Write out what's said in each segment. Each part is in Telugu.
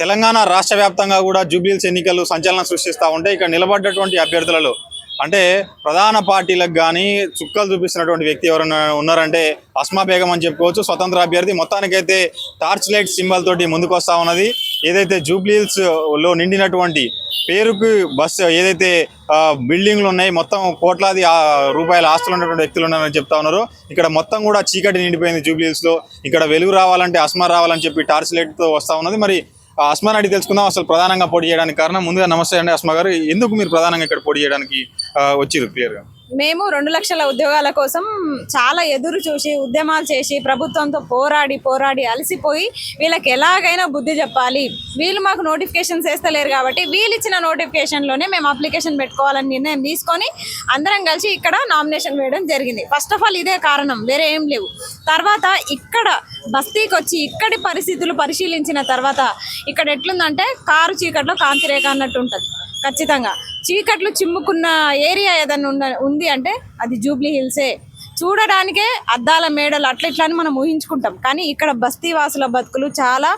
తెలంగాణ రాష్ట్ర వ్యాప్తంగా కూడా జూబ్లీల్స్ ఎన్నికలు సంచలనం సృష్టిస్తూ ఉంటే ఇక్కడ నిలబడ్డటువంటి అభ్యర్థులలో అంటే ప్రధాన పార్టీలకు కానీ చుక్కలు చూపిస్తున్నటువంటి వ్యక్తి ఎవరైనా ఉన్నారంటే అస్మా బేగం అని చెప్పుకోవచ్చు. స్వతంత్ర అభ్యర్థి. మొత్తానికైతే టార్చ్ లైట్ సింబల్ తోటి ముందుకు వస్తూ ఉన్నది. ఏదైతే జూబ్లీల్స్లో నిండినటువంటి పేరుకు బస్సు ఏదైతే బిల్డింగ్లు ఉన్నాయి మొత్తం కోట్లాది రూపాయల ఆస్తులు ఉన్నటువంటి వ్యక్తులు ఉన్నారని చెప్తా ఉన్నారు. ఇక్కడ మొత్తం కూడా చీకటి నిండిపోయింది జూబ్లీల్స్లో. ఇక్కడ వెలుగు రావాలంటే అస్మా రావాలని చెప్పి టార్చ్ లైట్తో వస్తూ ఉన్నది. మరి అస్మాన్ అడిగి తెలుసుకుందాం. అసలు ప్రధానంగా పోటీ చేయడానికి కారణం. ముందుగా నమస్తే అండి అస్మా గారు. ఎందుకు మీరు ప్రధానంగా ఇక్కడ పోటీ చేయడానికి వచ్చారు క్లియర్గా? మేము రెండు లక్షల ఉద్యోగాల కోసం చాలా ఎదురు చూసి ఉద్యమాలు చేసి ప్రభుత్వంతో పోరాడి పోరాడి అలసిపోయి వీళ్ళకి ఎలాగైనా బుద్ధి చెప్పాలి. వీళ్ళు మాకు నోటిఫికేషన్స్ వేస్తలేరు కాబట్టి వీళ్ళు ఇచ్చిన నోటిఫికేషన్లోనే మేము అప్లికేషన్ పెట్టుకోవాలని నిర్ణయం తీసుకొని అందరం కలిసి ఇక్కడ నామినేషన్ వేయడం జరిగింది. ఫస్ట్ ఆఫ్ ఆల్ ఇదే కారణం. వేరే ఏం లేవు. తర్వాత ఇక్కడ బస్తీకి వచ్చి ఇక్కడి పరిస్థితులు పరిశీలించిన తర్వాత ఇక్కడ ఎట్లుందంటే కారు చీకట్లో కాంతిరేఖ అన్నట్టు ఉంటుంది. ఖచ్చితంగా. చీకట్లు చిమ్ముకున్న ఏరియా ఏదన్నా ఉన్న ఉంది అంటే అది జూబ్లీ హిల్సే. చూడడానికే అద్దాల మేడలు అట్లా ఇట్లా అని మనం ఊహించుకుంటాం. కానీ ఇక్కడ బస్తీ వాసుల బతుకులు చాలా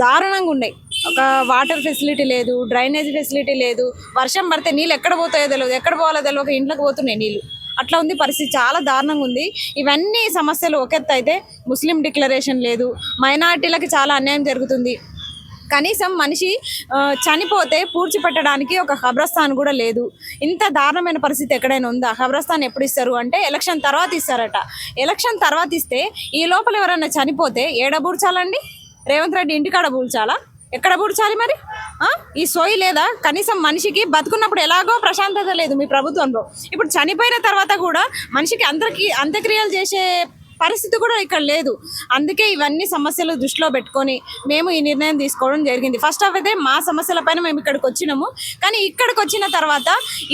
దారుణంగా ఉన్నాయి. ఒక వాటర్ ఫెసిలిటీ లేదు డ్రైనేజ్ ఫెసిలిటీ లేదు. వర్షం పడితే నీళ్ళు ఎక్కడ పోతాయో తెలియదు ఎక్కడ పోవాలో తెలియదు ఒక ఇంట్లోకి పోతున్నాయి నీళ్ళు. అట్లా ఉంది పరిస్థితి. చాలా దారుణంగా ఉంది. ఇవన్నీ సమస్యలు ఒక అయితే ముస్లిం డిక్లరేషన్ లేదు. మైనార్టీలకు చాలా అన్యాయం జరుగుతుంది. కనీసం మనిషి చనిపోతే పూడ్చిపెట్టడానికి ఒక ఖబ్రస్థాన్ కూడా లేదు. ఇంత దారుణమైన పరిస్థితి ఎక్కడైనా ఉందా? ఖబ్రస్థాన్ ఎప్పుడు ఇస్తారు అంటే ఎలక్షన్ తర్వాత ఇస్తారట. ఎలక్షన్ తర్వాత ఇస్తే ఈ లోపల ఎవరైనా చనిపోతే ఏడ పూడ్చాలండి? రేవంత్ రెడ్డి ఇంటికాడ పూడ్చాలా? ఎక్కడ పూడ్చాలి మరి? ఈ సోయి లేదా? కనీసం మనిషికి బతుకున్నప్పుడు ఎలాగో ప్రశాంతత లేదు మీ ప్రభుత్వంలో. ఇప్పుడు చనిపోయిన తర్వాత కూడా మనిషికి అందరికి అంత్యక్రియలు చేసే పరిస్థితి కూడా ఇక్కడ లేదు. అందుకే ఇవన్నీ సమస్యలు దృష్టిలో పెట్టుకొని మేము ఈ నిర్ణయం తీసుకోవడం జరిగింది. ఫస్ట్ ఆఫ్ అయితే మా సమస్యలపైన మేము ఇక్కడికి వచ్చినాము. కానీ ఇక్కడికి వచ్చిన తర్వాత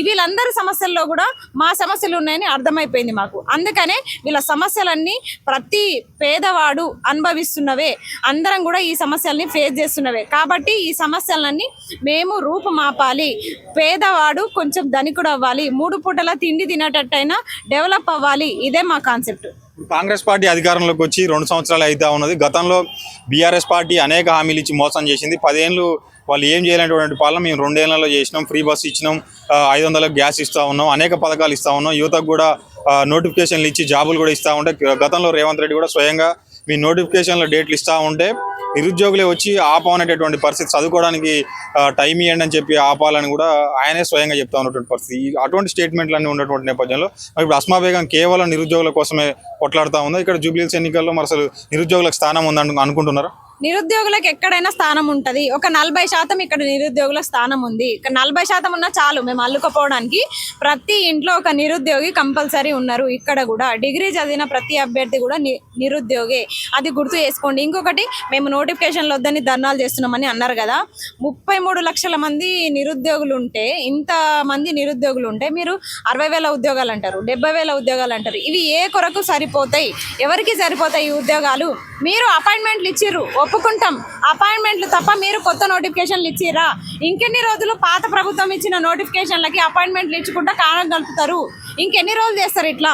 వీళ్ళందరి సమస్యల్లో కూడా మా సమస్యలు ఉన్నాయని అర్థమైపోయింది మాకు. అందుకనే వీళ్ళ సమస్యలన్నీ ప్రతి పేదవాడు అనుభవిస్తున్నవే. అందరం కూడా ఈ సమస్యల్ని ఫేస్ చేస్తున్నవే. కాబట్టి ఈ సమస్యలన్నీ మేము రూపుమాపాలి. పేదవాడు కొంచెం ధనికుడు అవ్వాలి మూడు పూటల తిండి తినేటట్టయినా డెవలప్ అవ్వాలి. ఇదే మా కాన్సెప్ట్ కాంగ్రెస్ పార్టీ అధికారంలోకి వచ్చి రెండు సంవత్సరాలు అవుతా ఉన్నది. గతంలో బీఆర్ఎస్ పార్టీ అనేక హామీలు ఇచ్చి మోసం చేసింది. పదేళ్ళు వాళ్ళు ఏం చేయలేనటువంటి పాలన మేము రెండేళ్ళలో చేసినాం. ఫ్రీ బస్ ఇచ్చినాం. ఐదు వందలకు గ్యాస్ ఇస్తా ఉన్నాం. అనేక పథకాలు ఇస్తా ఉన్నాం. యువతకు కూడా నోటిఫికేషన్లు ఇచ్చి జాబులు కూడా ఇస్తా ఉంటే గతంలో రేవంత్ రెడ్డి కూడా స్వయంగా మీ నోటిఫికేషన్లో డేట్లు ఇస్తా ఉంటే నిరుద్యోగులే వచ్చి ఆపనేటటువంటి పరిస్థితి చదువుకోవడానికి టైం ఇవ్వండి అని చెప్పి ఆపాలని కూడా ఆయనే స్వయంగా చెప్తా ఉన్నటువంటి పరిస్థితి. అటువంటి స్టేట్మెంట్లన్నీ ఉన్నటువంటి నేపథ్యంలో ఇప్పుడు అస్మా బేగం కేవలం నిరుద్యోగుల కోసమే కొట్లాడుతూ ఉందో? ఇక్కడ జూబ్లీస్ ఎన్నికల్లో మరి అసలు నిరుద్యోగులకు స్థానం ఉందని అనుకుంటున్నారా? నిరుద్యోగులకు ఎక్కడైనా స్థానం ఉంటుంది. ఒక నలభై శాతం ఇక్కడ నిరుద్యోగుల స్థానం ఉంది. ఇక నలభై శాతం ఉన్నా చాలు మేము అల్లుకపోవడానికి ప్రతి ఇంట్లో ఒక నిరుద్యోగి కంపల్సరీ ఉన్నారు ఇక్కడ కూడా. డిగ్రీ చదివిన ప్రతి అభ్యర్థి కూడా ని- నిరుద్యోగే. అది గుర్తు చేసుకోండి. ఇంకొకటి మేము నోటిఫికేషన్లు వద్దని ధర్నాలు చేస్తున్నామని అన్నారు కదా. ముప్పై మూడు లక్షల మంది నిరుద్యోగులు ఉంటే ఇంత మంది నిరుద్యోగులు ఉంటే మీరు అరవై వేల ఉద్యోగాలు అంటారు డెబ్బై వేల ఉద్యోగాలు అంటారు. ఇవి ఏ కొరకు సరిపోతాయి? ఎవరికి సరిపోతాయి ఈ ఉద్యోగాలు? మీరు అపాయింట్మెంట్లు ఇచ్చిర్రు ఒప్పుకుంటాం. అపాయింట్మెంట్లు తప్ప మీరు కొత్త నోటిఫికేషన్లు ఇచ్చిర్రా. ఇంకెన్ని రోజులు పాత ప్రభుత్వం ఇచ్చిన నోటిఫికేషన్లకి అపాయింట్మెంట్లు ఇచ్చుకుంటా కారణం కలుపుతారు ఇంకెన్ని రోజులు చేస్తారు ఇట్లా?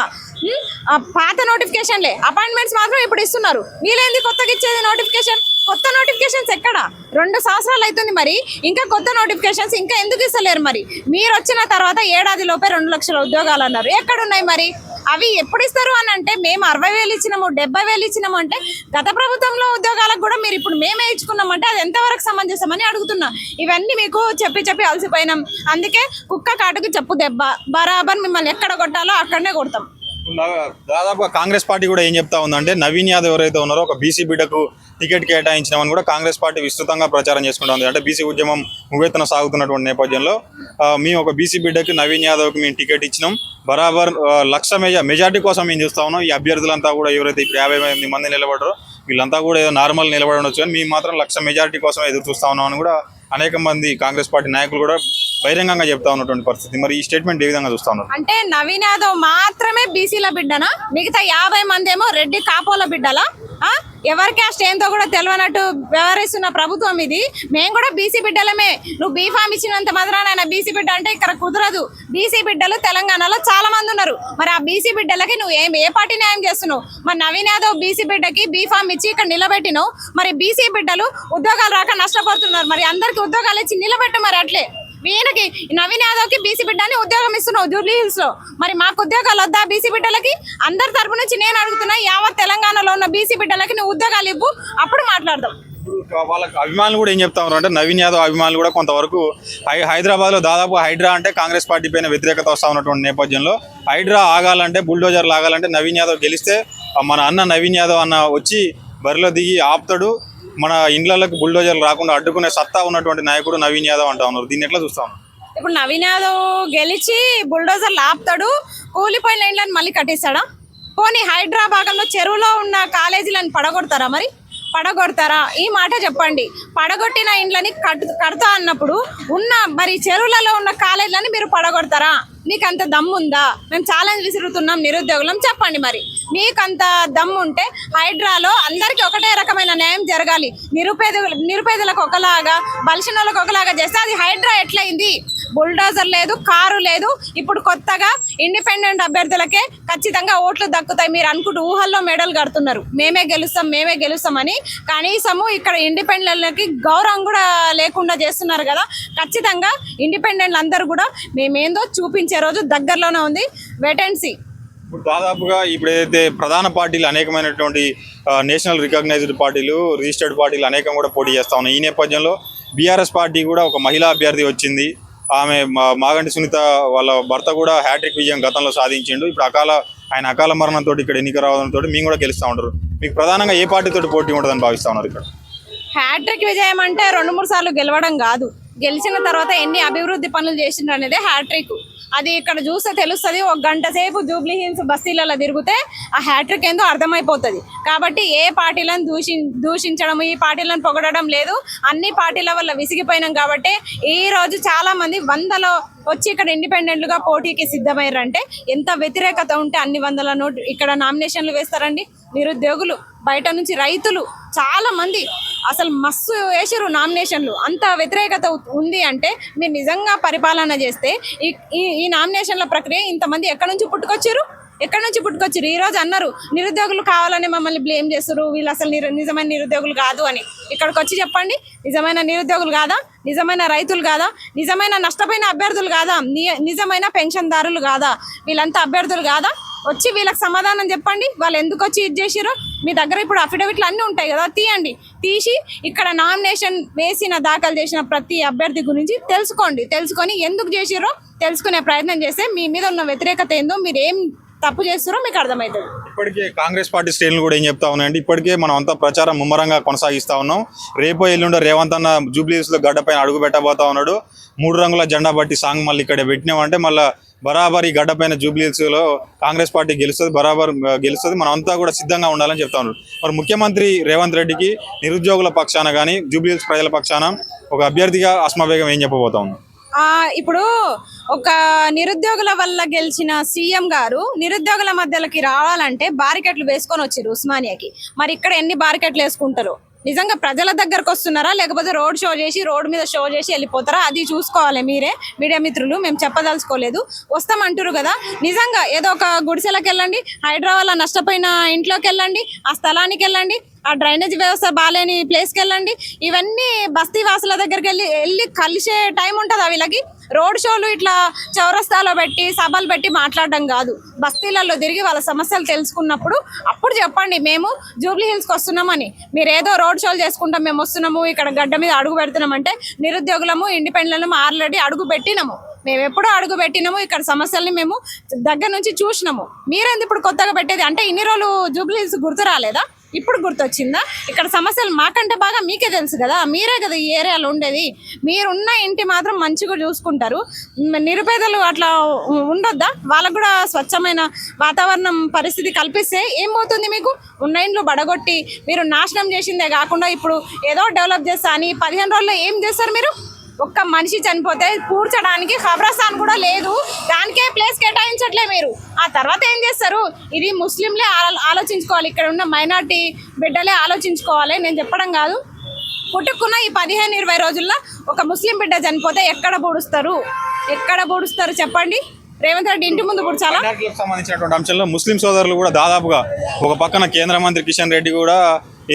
పాత నోటిఫికేషన్లే. అపాయింట్మెంట్స్ మాత్రం ఇప్పుడు ఇస్తున్నారు. వీళ్ళేంది కొత్తగా ఇచ్చేది నోటిఫికేషన్? కొత్త నోటిఫికేషన్స్ ఎక్కడ? రెండు సంవత్సరాలు అవుతుంది మరి. ఇంకా కొత్త నోటిఫికేషన్స్ ఇంకా ఎందుకు ఇస్తలేరు మరి? మీరు వచ్చిన తర్వాత ఏడాది లోపే రెండు లక్షల ఉద్యోగాలు అన్నారు. ఎక్కడున్నాయి మరి? అవి ఎప్పుడు ఇస్తారు అని అంటే మేము అరవై వేలు ఇచ్చినాము డెబ్బై వేలు ఇచ్చినాము అంటే గత ప్రభుత్వంలో ఉద్యోగాలకు కూడా మీరు ఇప్పుడు మేమే ఇచ్చుకున్నామంటే అది ఎంతవరకు సమంజసమని అడుగుతున్నా. ఇవన్నీ మీకు చెప్పి చెప్పి అలసిపోయినాం. అందుకే కుక్క కాటుకు చెప్పు దెబ్బ. బరాబర్ మిమ్మల్ని ఎక్కడ కొట్టాలో అక్కడనే కొడతాం. దాదాపుగా కాంగ్రెస్ పార్టీ కూడా ఏం చెప్తా ఉందంటే నవీన్ యాదవ్ ఎవరైతే ఉన్నారో ఒక బీసీ బిడ్డకు టికెట్ కేటాయించినామని కూడా కాంగ్రెస్ పార్టీ విస్తృతంగా ప్రచారం చేసుకుంటుంది అంటే బీసీ ఉద్యమం మువ్వెత్తున సాగుతున్నటువంటి నేపథ్యంలో మేము ఒక బీసీ బిడ్డకి నవీన్ యాదవ్కి మేము టికెట్ ఇచ్చినాం. బరాబర్ లక్ష మెజా మెజార్టీ కోసం మేము చూస్తా ఉన్నాం. ఈ అభ్యర్థులంతా కూడా ఎవరైతే ఇప్పుడు యాభై ఎనిమిది మంది నిలబడరో వీళ్ళంతా కూడా ఏదో నార్మల్ నిలబడి ఉండొచ్చు కానీ మేము మాత్రం లక్ష మెజార్టీ కోసం ఎదురు చూస్తా ఉన్నాం అని కూడా అనేక మంది కాంగ్రెస్ పార్టీ నాయకులు కూడా బహిరంగంగా చెప్తా ఉన్నటువంటి పరిస్థితి. మరి ఈ స్టేట్మెంట్ ఏ విధంగా చూస్తా ఉన్నారు? అంటే నవీన్ యాదవ్ మాత్రమే బీసీల బిడ్డనా? మిగతా యాభై మంది ఏమో రెడ్డి కాపోల బిడ్డలా? ఎవరి క్యాస్ట్ ఏందో కూడా తెలియనట్టు వ్యవహరిస్తున్న ప్రభుత్వం ఇది. మేము కూడా బీసీ బిడ్డలమే. నువ్వు బీఫామ్ ఇచ్చినంత మాత్రాన బీసీ బిడ్డ అంటే ఇక్కడ కుదరదు. బీసీ బిడ్డలు తెలంగాణలో చాలా మంది ఉన్నారు. మరి ఆ బీసీ బిడ్డలకి నువ్వు ఏం ఏ పార్టీ న్యాయం చేస్తున్నావు? మరి నవీన్ యాదవ్ బీసీ బిడ్డకి బీఫామ్ ఇచ్చి ఇక్కడ నిలబెట్టినావు. మరి బీసీ బిడ్డలు ఉద్యోగాలు రాక నష్టపోతున్నారు. మరి అందరికి ఉద్యోగాలు ఇచ్చి నిలబెట్టు మరి అట్లే. వీళ్ళకి నవీన్ యాదవ్కి బీసీ బిడ్డని ఉద్యోగం ఇస్తున్నావు జూబ్లీ హిల్స్లో మరి మాకు ఉద్యోగాలు వద్దా బీసీ బిడ్డలకి? అందరి తరపు నుంచి నేను అడుగుతున్నా యావత్ తెలంగాణలో ఉన్న బీసీ బిడ్డలకి నువ్వు ఉద్యోగాలు ఇవ్వు అప్పుడు మాట్లాడదాం. వాళ్ళకి అభిమానులు కూడా ఏం చెప్తా ఉన్నారు అంటే నవీన్ యాదవ్ అభిమానులు కూడా కొంతవరకు హైదరాబాద్లో హైదరాబాద్లో దాదాపు హైడ్రా అంటే కాంగ్రెస్ పార్టీ పైన వ్యతిరేకత వస్తా ఉన్నటువంటి నేపథ్యంలో హైడ్రా ఆగాలంటే బుల్డోజర్ లాగాలంటే నవీన్ యాదవ్ గెలిస్తే మన అన్న నవీన్ యాదవ్ అన్న వచ్చి బరిలో దిగి ఆపుతాడు. మన ఇండ్లకు బుల్డోజర్లు రాకుండా అడ్డుకునే సత్తా ఉన్నటువంటి నాయకుడు నవీన్ యాదవ్ అంటా ఉన్నారు. దీన్ని ఎట్లా చూస్తా ఉన్నారు ఇప్పుడు నవీన్ యాదవ్ గెలిచి బుల్డోజర్ లాపుతాడు కూలిపోయిన ఇండ్లను మళ్ళీ కట్టిస్తాడా? పోనీ హైడ్రా భాగంలో చెరువులో ఉన్న కాలేజీలను పడగొడతారా మరి? పడగొడతారా? ఈ మాట చెప్పండి. పడగొట్టిన ఇండ్లని కట్ కడతా అన్నప్పుడు ఉన్న మరి చెరువులలో ఉన్న కాలేజీలని మీరు పడగొడతారా? మీకు అంత దమ్ముందా? మేము ఛాలెంజ్ విసురుతున్నాం నిరుద్యోగులం చెప్పండి మరి. మీకు అంత దమ్ము ఉంటే హైడ్రాలో అందరికీ ఒకటే రకమైన న్యాయం జరగాలి. నిరుపేద నిరుపేదలకు ఒకలాగా బలిసిన వాళ్ళకి ఒకలాగా చేస్తే అది హైడ్రా ఎట్లయింది? బుల్డోజర్ లేదు కారు లేదు. ఇప్పుడు కొత్తగా ఇండిపెండెంట్ అభ్యర్థులకే ఖచ్చితంగా ఓట్లు దక్కుతాయి. మీరు అనుకుంటూ ఊహల్లో మెడల్ కడుతున్నారు. మేమే గెలుస్తాం మేమే గెలుస్తామని. కనీసము ఇక్కడ ఇండిపెండెంట్లకి గౌరవం కూడా లేకుండా చేస్తున్నారు కదా. ఖచ్చితంగా ఇండిపెండెంట్లు అందరూ కూడా మేమేందో చూపించే రోజు దగ్గరలోనే ఉంది. వెటెన్సీ ఇప్పుడు దాదాపుగా ఇప్పుడు ఏదైతే ప్రధాన పార్టీలు అనేకమైనటువంటి నేషనల్ రికగ్నైజ్డ్ పార్టీలు రిజిస్టర్డ్ పార్టీలు అనేకం కూడా పోటీ చేస్తా ఉన్నాయి. ఈ నేపథ్యంలో బీఆర్ఎస్ పార్టీ కూడా ఒక మహిళా అభ్యర్థి వచ్చింది. ఆమె మా- మాగంటి సునీత వాళ్ళ భర్త కూడా హ్యాట్రిక్ విజయం గతంలో సాధించిండు. ఇప్పుడు అకాల ఆయన అకాల మరణంతో ఇక్కడ ఎన్నిక రావడంతో మేము కూడా గెలుస్తూ ఉంటారు. మీకు ప్రధానంగా ఏ పార్టీతో పోటీ ఉంటుందని భావిస్తూ ఉన్నారు ఇక్కడ? హ్యాట్రిక్ విజయం అంటే రెండు మూడు సార్లు గెలవడం కాదు. గెలిచిన తర్వాత ఎన్ని అభివృద్ధి పనులు చేసిండ్రు అనేది హ్యాట్రిక్. అది ఇక్కడ చూస్తే తెలుస్తుంది ఒక గంట సేపు జూబ్లీ హిల్స్ బస్సీలలో తిరిగితే ఆ హ్యాట్రిక్ ఏందో అర్థమైపోతుంది. కాబట్టి ఏ పార్టీలను దూషి దూషించడం ఈ పార్టీలను పొగడడం లేదు. అన్ని పార్టీల వల్ల విసిగిపోయినాం కాబట్టి ఈ రోజు చాలా మంది వందలో వచ్చి ఇక్కడ ఇండిపెండెంట్లుగా పోటీకి సిద్ధమయ్యారంటే ఎంత వ్యతిరేకత ఉంటే అన్ని వందల నోటు ఇక్కడ నామినేషన్లు వేస్తారండి. నిరుద్యోగులు బయట నుంచి రైతులు చాలా మంది అసలు మస్తు వేసారు నామినేషన్లు అంత వ్యతిరేకత ఉంది అంటే మీరు నిజంగా పరిపాలన చేస్తే ఈ ఈ- ఈ నామినేషన్ల ప్రక్రియ ఇంతమంది ఎక్కడి నుంచి పుట్టుకొచ్చారు? ఎక్కడి నుంచి పుట్టుకొచ్చారు ఈ రోజు అన్నారు నిరుద్యోగులు కావాలని మమ్మల్ని బ్లేమ్ చేస్తారు వీళ్ళు అసలు నిరు నిజమైన నిరుద్యోగులు కాదు అని. ఇక్కడికి వచ్చి చెప్పండి నిజమైన నిరుద్యోగులు కాదా? నిజమైన రైతులు కాదా? నిజమైన నష్టపోయిన అభ్యర్థులు కాదా? ని- నిజమైన పెన్షన్దారులు కాదా? వీళ్ళంతా అభ్యర్థులు కాదా? వచ్చి వీళ్ళకి సమాధానం చెప్పండి. వాళ్ళు ఎందుకు వచ్చి ఇది చేసిరో మీ దగ్గర ఇప్పుడు అఫిడవిట్లు అన్నీ ఉంటాయి కదా తీయండి. తీసి ఇక్కడ నామినేషన్ వేసిన దాఖలు చేసిన ప్రతి అభ్యర్థి గురించి తెలుసుకోండి. తెలుసుకొని ఎందుకు చేసిరో తెలుసుకునే ప్రయత్నం చేస్తే మీ మీద ఉన్న వ్యతిరేకత ఏందో మీరు ఏం తప్పు చేస్తారో మీకు అర్థమవుతుంది. ఇప్పటికే కాంగ్రెస్ పార్టీ శ్రేణులు కూడా ఏం చెప్తా ఉన్నాయంటే ఇప్పటికే మనం అంతా ప్రచారం ముమ్మరంగా కొనసాగిస్తా ఉన్నాం. రేపో ఎల్లుండో రేవంత్ అన్న జూబ్లీస్లో గడ్డ పైన అడుగు పెట్టబోతా ఉన్నాడు. మూడు రంగుల జెండా బట్టి సాంగ్ మళ్ళీ ఇక్కడ పెట్టినామంటే మళ్ళీ బరాబర్ ఈ గడ్డ పైన జూబ్లీస్లో కాంగ్రెస్ పార్టీ గెలుస్తుంది బరాబర్ గెలుస్తుంది. మనం అంతా కూడా సిద్ధంగా ఉండాలని చెప్తా ఉన్నారు మరి ముఖ్యమంత్రి రేవంత్ రెడ్డికి నిరుద్యోగుల పక్షాన కానీ జూబ్లీస్ ప్రజల పక్షాన ఒక అభ్యర్థిగా అస్మా బేగం ఏం చెప్పబోతా ఉన్నాం ఇప్పుడు ఒక నిరుద్యోగుల వల్ల గెలిచిన సీఎం గారు నిరుద్యోగుల మధ్యలోకి రావాలంటే బారికెట్లు వేసుకొని వచ్చారు ఉస్మానియాకి. మరి ఇక్కడ ఎన్ని బారికెట్లు వేసుకుంటారు? నిజంగా ప్రజల దగ్గరకు వస్తున్నారా? లేకపోతే రోడ్ షో చేసి రోడ్ మీద షో చేసి వెళ్ళిపోతారా? అది చూసుకోవాలి మీరే మీడియా మిత్రులు. మేము చెప్పదలుచుకోలేదు. వస్తామంటారు కదా. నిజంగా ఏదో ఒక గుడిసెలకు వెళ్ళండి హైదరాబాద్లో నష్టపోయిన ఇంట్లోకి వెళ్ళండి ఆ స్థలానికి వెళ్ళండి ఆ డ్రైనేజ్ వ్యవస్థ బాగాలేని ప్లేస్కి వెళ్ళండి ఇవన్నీ బస్తీ వాసుల దగ్గరికి వెళ్ళి వెళ్ళి కలిసే టైం ఉంటుంది వీళ్ళకి? రోడ్ షోలు ఇట్లా చౌరస్తాలో పెట్టి సభలు పెట్టి మాట్లాడడం కాదు. బస్తీలలో తిరిగి వాళ్ళ సమస్యలు తెలుసుకున్నప్పుడు అప్పుడు చెప్పండి మేము జూబ్లీ హిల్స్కి వస్తున్నామని. మీరు ఏదో రోడ్ షోలు చేసుకుంటాం మేము వస్తున్నాము ఇక్కడ గడ్డ మీద అడుగు పెడుతున్నామంటే నిరుద్యోగులము ఇండిపెండెంట్లము ఆల్రెడీ అడుగు పెట్టినాము. మేము ఎప్పుడో అడుగు పెట్టినాము ఇక్కడ సమస్యల్ని మేము దగ్గర నుంచి చూసినాము. మీరేంది ఇప్పుడు కొత్తగా పెట్టేది? అంటే ఇన్ని రోజులు జూబ్లీ హిల్స్ గుర్తు రాలేదా? ఇప్పుడు గుర్తొచ్చిందా? ఇక్కడ సమస్యలు మాకంటే బాగా మీకే తెలుసు కదా మీరే కదా ఈ ఏరియాలో ఉండేది. మీరున్న ఇంటి మాత్రం మంచిగా చూసుకుంటారు. నిరుపేదలు అట్లా ఉండొద్దా? వాళ్ళకు కూడా స్వచ్ఛమైన వాతావరణం పరిస్థితి కల్పిస్తే ఏమవుతుంది మీకు? ఉన్న ఇండ్లు బడగొట్టి మీరు నాశనం చేసిందే కాకుండా ఇప్పుడు ఏదో డెవలప్ చేస్తా అని పదిహేను రోజుల్లో ఏం చేస్తారు మీరు? ఒక్క మనిషి చనిపోతే పూడ్చడానికి ఖబరస్థాన్ కూడా లేదు. దానికే ప్లేస్ కేటాయించట్లే మీరు. ఆ తర్వాత ఏం చేస్తారు? ఇది ముస్లింలే ఆలోచించుకోవాలి. ఇక్కడ ఉన్న మైనార్టీ బిడ్డలే ఆలోచించుకోవాలి. నేను చెప్పడం కాదు. పుట్టుకున్న ఈ పదిహేను ఇరవై రోజుల్లో ఒక ముస్లిం బిడ్డ చనిపోతే ఎక్కడ పూడుస్తారు ఎక్కడ పూడుస్తారు చెప్పండి? రేవంత్ రెడ్డి ఇంటి ముందు పుడ్చాలా సంబంధించినటువంటి అంశంలో ముస్లిం సోదరులు కూడా దాదాపుగా ఒక పక్కన కేంద్ర మంత్రి కిషన్ రెడ్డి కూడా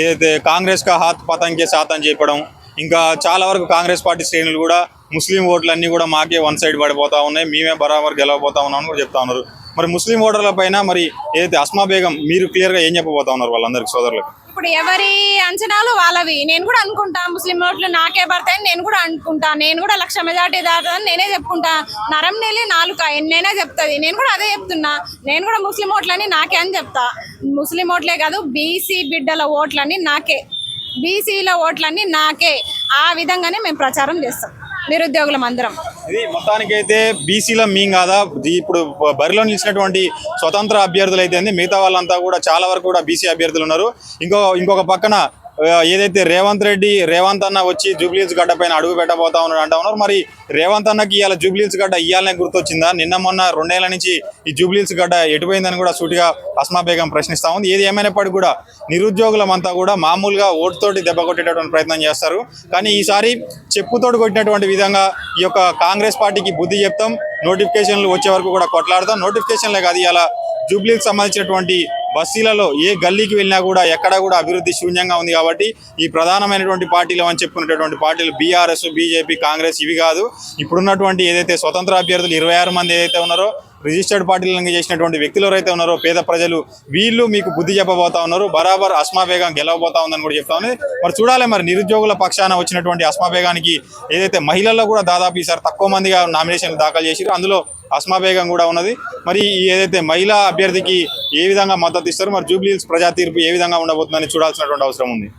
ఏదైతే కాంగ్రెస్ కా హాత్ పతంకే సాత్ అని చెప్పడం ఇంకా చాలా వరకు కాంగ్రెస్ పార్టీ శ్రేణులు కూడా ముస్లిం ఓట్లన్నీ కూడా మాకే వన్ సైడ్ పడిపోతా ఉన్నాయి. మేమే బరాబర్ గెలవబోతా ఉన్నాం అని కూడా చెప్తా ఉన్నారు. మరి ముస్లిం ఓటర్ల పైన మరి ఏదైతే అస్మా బేగం మీరు క్లియర్గా ఏం చెప్పబోతా ఉన్నారు వాళ్ళందరికి సోదరులకు? ఇప్పుడు ఎవరి అంచనాలు వాళ్ళవి. నేను కూడా అనుకుంటా ముస్లిం ఓట్లు నాకే పడతాయని నేను కూడా అనుకుంటా. నేను కూడా లక్ష మెజార్టీ దాటని నేనే చెప్పుకుంటా. నరం నెల్లి నాలుక ఎన్నైనా చెప్తుంది. నేను కూడా అదే చెప్తున్నా. నేను కూడా ముస్లిం ఓట్లని నాకే అని చెప్తా. ముస్లిం ఓట్లే కాదు బీసీ బిడ్డల ఓట్లని నాకే. బీసీల ఓట్లన్నీ నాకే. ఆ విధంగానే మేము ప్రచారం చేస్తాం. నిరుద్యోగులం అందరం ఇది మొత్తానికైతే బీసీలో మీం కాదా? ఇప్పుడు బరిలో నిలిచినటువంటి స్వతంత్ర అభ్యర్థులు అయితే మిగతా వాళ్ళంతా కూడా చాలా వరకు కూడా బీసీ అభ్యర్థులు ఉన్నారు. ఇంకో ఇంకొక పక్కన ఏదైతే రేవంత్ రెడ్డి రేవంత్ అన్న వచ్చి జూబ్లీస్ గడ్డ పైన అడుగు పెట్టబోతా ఉన్నాడు అంటా ఉన్నారు. మరి రేవంత్ అన్నకి ఇవాళ జూబ్లీస్ గడ్డ ఇయ్యాలనే గుర్తొచ్చిందా? నిన్న మొన్న రెండేళ్ళ నుంచి ఈ జూబ్లీస్ గడ్డ ఎటుపోయిందని కూడా సూటిగా అస్మా బేగం ప్రశ్నిస్తా ఉంది. ఏది ఏమైనప్పటికీ కూడా నిరుద్యోగులం అంతా కూడా మామూలుగా ఓటుతోటి దెబ్బ కొట్టేటటువంటి ప్రయత్నం చేస్తారు. కానీ ఈసారి చెప్పుతోటి కొట్టినటువంటి విధంగా ఈ యొక్క కాంగ్రెస్ పార్టీకి బుద్ధి చెప్తాం. నోటిఫికేషన్లు వచ్చే వరకు కూడా కొట్లాడతాం. నోటిఫికేషన్లే కాదు ఇలా జూబ్లీకి సంబంధించినటువంటి బస్తీలలో ఏ గల్లీకి వెళ్ళినా కూడా ఎక్కడ కూడా అభివృద్ధి శూన్యంగా ఉంది కాబట్టి ఈ ప్రధానమైనటువంటి పార్టీలు అని చెప్పుకునేటటువంటి పార్టీలు బీఆర్ఎస్ బీజేపీ కాంగ్రెస్ ఇవి కాదు. ఇప్పుడున్నటువంటి ఏదైతే స్వతంత్ర అభ్యర్థులు ఇరవై ఆరు మంది ఏదైతే ఉన్నారో రిజిస్టర్డ్ పార్టీలను చేసినటువంటి వ్యక్తులు ఎవరైతే ఉన్నారో పేద ప్రజలు వీళ్ళు మీకు బుద్ధి చెప్పబోతా ఉన్నారు. బరాబర్ అస్మాబేగం గెలవబోతా ఉందని కూడా చెప్తా ఉంది మరి చూడాలి మరి నిరుద్యోగుల పక్షాన వచ్చినటువంటి అస్మాబేగానికి ఏదైతే మహిళల్లో కూడా దాదాపు ఈసారి తక్కువ మందిగా నామినేషన్లు దాఖలు చేసిరు అందులో అస్మాబేగం కూడా ఉన్నది. మరి ఏదైతే మహిళా అభ్యర్థికి ఏ విధంగా మద్దతు ఇస్తారో మరి జూబ్లీహిల్స్ ప్రజా తీర్పు ఏ విధంగా ఉండబోతుందని చూడాల్సినటువంటి అవసరం ఉంది.